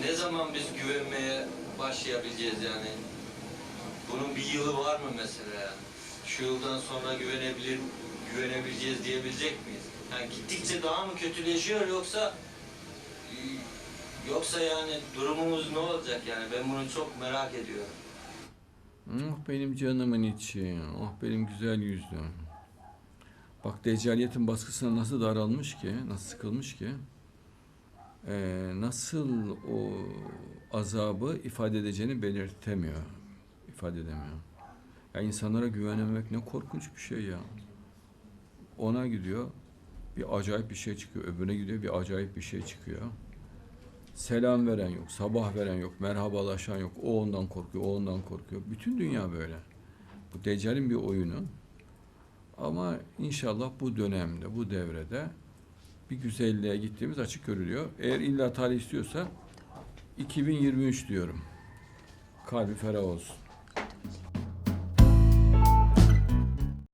Ne zaman biz güvenmeye başlayabileceğiz yani? Bunun bir yılı var mı mesela? Şu yıldan sonra güvenebilir, güvenebileceğiz diyebilecek miyiz? Yani gittikçe daha mı kötüleşiyor yoksa yoksa yani durumumuz ne olacak yani? Ben bunu çok merak ediyorum. Oh benim canımın içi, oh benim güzel yüzlüm. Bak Deccaliyetin baskısına nasıl daralmış ki, nasıl sıkılmış ki. Ee, nasıl o azabı ifade edeceğini belirtemiyor, ifade edemiyor. Ya insanlara güvenememek ne korkunç bir şey ya. Ona gidiyor, bir acayip bir şey çıkıyor. Öbürüne gidiyor, bir acayip bir şey çıkıyor. Selam veren yok, sabah veren yok, merhabalaşan yok. O ondan korkuyor, o ondan korkuyor. Bütün dünya böyle. Bu Deccal'in bir oyunu. Ama inşallah bu dönemde, bu devrede bir güzelliğe gittiğimiz açık görülüyor. Eğer illa talih istiyorsa 2023 diyorum. Kalbi ferah olsun.